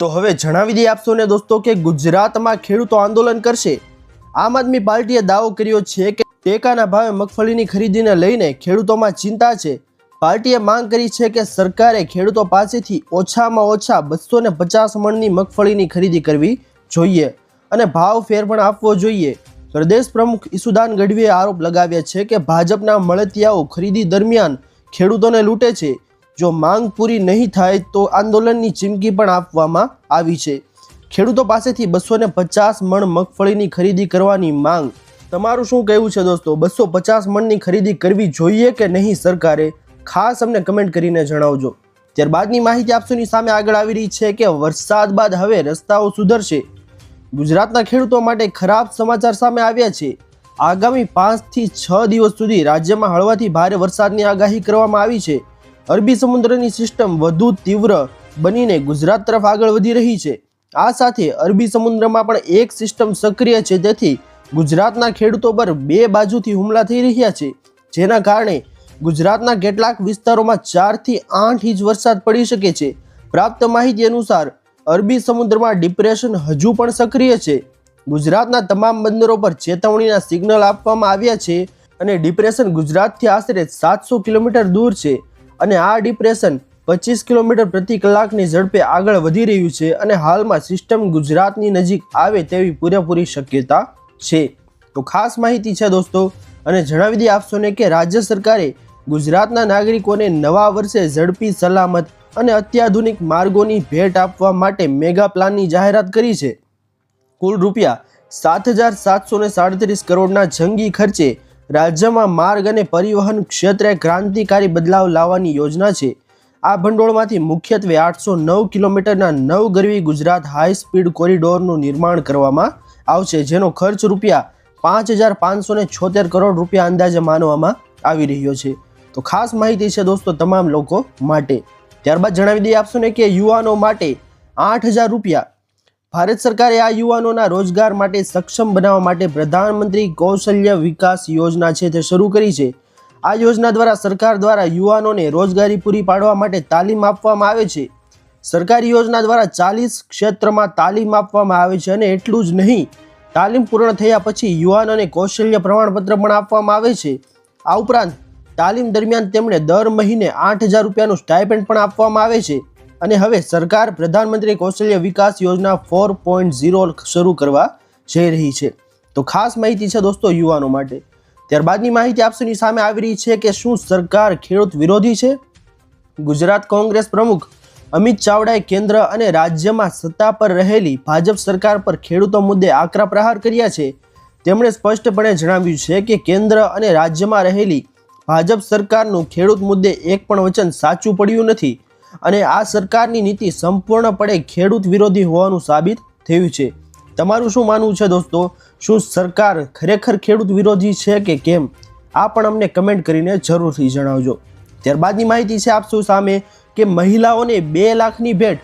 તો હવે જણાવી દઈએ આપશો ને દોસ્તો કે ગુજરાતમાં ખેડૂતો આંદોલન કરશે. આમ આદમી પાર્ટીએ દાવો કર્યો છે કે ટેકાના ભાવે મગફળીની ખરીદીને લઈને ખેડૂતોમાં ચિંતા છે. પાર્ટીએ માંગ કરી છે કે સરકારે ખેડૂતો પાસેથી ઓછામાં ઓછા બસો ને પચાસ મણની મગફળીની ખરીદી કરવી જોઈએ અને ભાવ ફેર પણ આપવો જોઈએ. પ્રદેશ પ્રમુખ ઈસુદાન ગઢવીએ આરોપ લગાવ્યા છે કે ભાજપના મળતિયાઓ ખરીદી દરમિયાન ખેડૂતોને લૂંટે છે. જો માંગ પૂરી નહીં થાય તો આંદોલનની ચીમકી પણ આપવામાં આવી છે. ખેડૂતો પાસેથી બસો ને પચાસ મણ મગફળીની ખરીદી કરવાની માંગ. તમારું શું કહેવું છે દોસ્તો? બસો પચાસ મણની ખરીદી કરવી જોઈએ કે નહીં સરકારે? ખાસ અમને કમેન્ટ કરીને જણાવજો. ત્યારબાદની માહિતી આપસોની સામે આગળ આવી રહી છે કે વરસાદ બાદ હવે રસ્તાઓ સુધરશે. ગુજરાતના ખેડૂતો માટે ખરાબ સમાચાર સામે આવ્યા છે. આગામી પાંચથી છ દિવસ સુધી રાજ્યમાં હળવાથી ભારે વરસાદની આગાહી કરવામાં આવી છે. અરબી સમુદ્રની સિસ્ટમ વધુ તીવ્ર બનીને ગુજરાત તરફ આગળ વધી રહી છે. આ સાથે અરબી સમુદ્રમાં પણ એક સિસ્ટમ સક્રિય છે તેથી ગુજરાતના ખેડૂતો પર બે બાજુથી હુમલા થઈ રહ્યા છે. જેના કારણે ગુજરાતના કેટલાક વિસ્તારોમાં ચારથી આઠ ઇંચ વરસાદ પડી શકે છે. પ્રાપ્ત માહિતી અનુસાર, અરબી સમુદ્રમાં ડિપ્રેશન હજુ પણ સક્રિય છે. ગુજરાતના તમામ બંદરો પર ચેતવણીના સિગ્નલ આપવામાં આવ્યા છે અને ડિપ્રેશન ગુજરાતથી આશરે સાતસો કિલોમીટર દૂર છે. અને આ ડિપ્રેશન પચીસ કિલોમીટર પ્રતિ કલાકની ઝડપે આગળ વધી રહ્યું છે અને હાલમાં સિસ્ટમ ગુજરાતની નજીક આવે તેવી પૂરેપૂરી શક્યતા છે. તો ખાસ માહિતી છે દોસ્તો, અને જણાવી દઈએ આપશોને કે રાજ્ય સરકારે ગુજરાતના નાગરિકોને નવા વર્ષે ઝડપી, સલામત અને અત્યાધુનિક માર્ગોની ભેટ આપવા માટે મેગા પ્લાનની જાહેરાત કરી છે. કુલ રૂપિયા સાત હજાર સાતસો સાડત્રીસ કરોડના જંગી ખર્ચે રાજ્યમાં માર્ગ અને પરિવહન ક્ષેત્રે ક્રાંતિકારી બદલાવ લાવવાની યોજના છે. આ ભંડોળમાંથી મુખ્યત્વે આઠસો નવ કિલોમીટરના નવ ગરવી ગુજરાત હાઈ સ્પીડ કોરિડોરનું નિર્માણ કરવામાં આવશે, જેનો ખર્ચ રૂપિયા પાંચ હજાર પાંચસો ને છોતેર કરોડ રૂપિયા અંદાજે માનવામાં આવી રહ્યો છે. તો ખાસ માહિતી છે દોસ્તો તમામ લોકો માટે. ત્યારબાદ જણાવી દઈએ આપશો ને કે યુવાનો માટે આઠ હજાર રૂપિયા ભારત સરકારે આ યુવાનોના રોજગાર માટે સક્ષમ બનાવવા માટે પ્રધાનમંત્રી કૌશલ્ય વિકાસ યોજના છે તે શરૂ કરી છે. આ યોજના દ્વારા સરકાર દ્વારા યુવાનોને રોજગારી પૂરી પાડવા માટે તાલીમ આપવામાં આવે છે. સરકારી યોજના દ્વારા ચાલીસ ક્ષેત્રમાં તાલીમ આપવામાં આવે છે અને એટલું જ નહીં, તાલીમ પૂર્ણ થયા પછી યુવાનોને કૌશલ્ય પ્રમાણપત્ર પણ આપવામાં આવે છે. આ ઉપરાંત તાલીમ દરમિયાન તેમણે દર મહિને આઠ હજાર રૂપિયાનું સ્ટાઇપેન્ડ પણ આપવામાં આવે છે. અને હવે સરકાર પ્રધાનમંત્રી કૌશલ્ય વિકાસ યોજના ફોર પોઈન્ટ ઝીરો શરૂ કરવા જઈ રહી છે. તો ખાસ માહિતી છે દોસ્તો યુવાનો માટે. ત્યારબાદની માહિતી આપસોની સામે આવી રહી છે કે શું સરકાર ખેડૂત વિરોધી છે? ગુજરાત કોંગ્રેસ પ્રમુખ અમિત ચાવડાએ કેન્દ્ર અને રાજ્યમાં સત્તા પર રહેલી ભાજપ સરકાર પર ખેડૂતો મુદ્દે આકરા પ્રહાર કર્યા છે. તેમણે સ્પષ્ટપણે જણાવ્યું છે કે કેન્દ્ર અને રાજ્યમાં રહેલી ભાજપ સરકારનું ખેડૂત મુદ્દે એક પણ વચન સાચું પડ્યું નથી. અને આ સરકારની નીતિ સંપૂર્ણપણે ખેડૂત વિરોધી હોવાનું સાબિત થયું છે. તમારું શું માનવું છે દોસ્તો? શું સરકાર ખરેખર ખેડૂત વિરોધી છે કે કેમ? આ પણ અમને કમેન્ટ કરીને જરૂરથી જણાવજો. ત્યારબાદની માહિતી છે આપશું સામે કે મહિલાઓને બે લાખની ભેટ.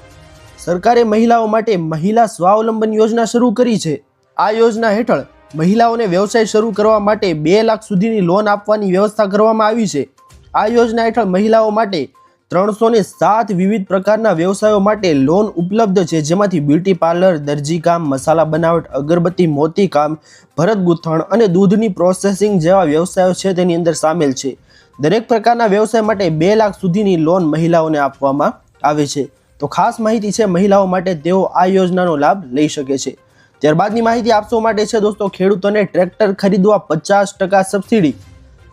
સરકારે મહિલાઓ માટે મહિલા સ્વાવલંબન યોજના શરૂ કરી છે. આ યોજના હેઠળ મહિલાઓને વ્યવસાય શરૂ કરવા માટે બે લાખ સુધીની લોન આપવાની વ્યવસ્થા કરવામાં આવી છે. આ યોજના હેઠળ મહિલાઓ માટે ત્રણસો ને સાત વિવિધ પ્રકારના વ્યવસાયો માટે લોન ઉપલબ્ધ છે, જેમાંથી બ્યુટી પાર્લર દરજીકામ મસાલા બનાવટ, અગરબત્તી મોતીકામ ભરત ગૂંથણ અને દૂધની પ્રોસેસિંગ જેવા વ્યવસાયો છે તેની અંદર સામેલ છે. દરેક પ્રકારના વ્યવસાય માટે બે લાખ સુધીની લોન મહિલાઓને આપવામાં આવે છે. તો ખાસ માહિતી છે, મહિલાઓ માટે તેઓ આ યોજનાનો લાભ લઈ શકે છે. ત્યારબાદની માહિતી આપશો માટે છે દોસ્તો, ખેડૂતોને ટ્રેક્ટર ખરીદવા પચાસ ટકા સબસિડી.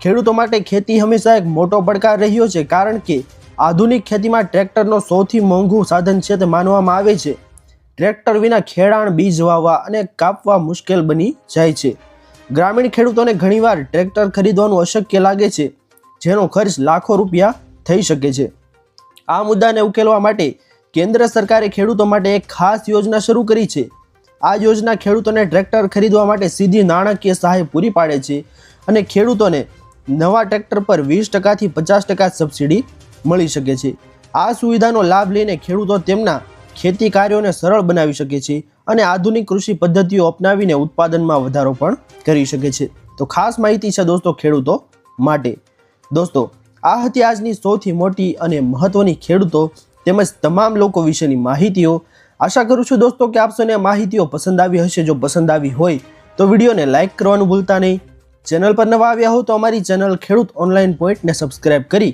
ખેડૂતો માટે ખેતી હંમેશા એક મોટો પડકાર રહ્યો છે, કારણ કે આધુનિક ખેતીમાં ટ્રેક્ટરનો સૌથી મોંઘું સાધન છે તે માનવામાં આવે છે. ટ્રેક્ટર વિના ખેડાણ બીજ વાવવા અને કાપવા મુશ્કેલ બની જાય છે. ગ્રામીણ ખેડૂતોને ઘણીવાર ટ્રેક્ટર ખરીદવાનું અશક્ય લાગે છે, જેનો ખર્ચ લાખો રૂપિયા થઈ શકે છે. આ મુદ્દાને ઉકેલવા માટે કેન્દ્ર સરકારે ખેડૂતો માટે એક ખાસ યોજના શરૂ કરી છે. આ યોજના ખેડૂતોને ટ્રેક્ટર ખરીદવા માટે સીધી નાણાકીય સહાય પૂરી પાડે છે અને ખેડૂતોને નવા ટ્રેક્ટર પર વીસ ટકાથી પચાસ ટકા સબસિડી મળી શકે છે. આ સુવિધાનો લાભ લઈને ખેડૂતો તેમના ખેતી કાર્યોને સરળ બનાવી શકે છે અને આધુનિક કૃષિ પદ્ધતિઓ અપનાવીને ઉત્પાદનમાં વધારો પણ કરી શકે છે. તો ખાસ માહિતી છે દોસ્તો ખેડૂતો માટે. દોસ્તો, આ હતી આજની સૌથી મોટી અને મહત્વની ખેડૂતો તેમજ તમામ લોકો વિશેની માહિતીઓ. આશા કરું છું દોસ્તો કે આપ સૌને માહિતીઓ પસંદ આવી હશે. જો પસંદ આવી હોય તો વિડીયોને લાઇક કરવાનું ભૂલતા નહીં. ચેનલ પર નવા આવ્યા હો તો અમારી ચેનલ ખેડૂત ઓનલાઈન પોઈન્ટને સબસ્ક્રાઇબ કરી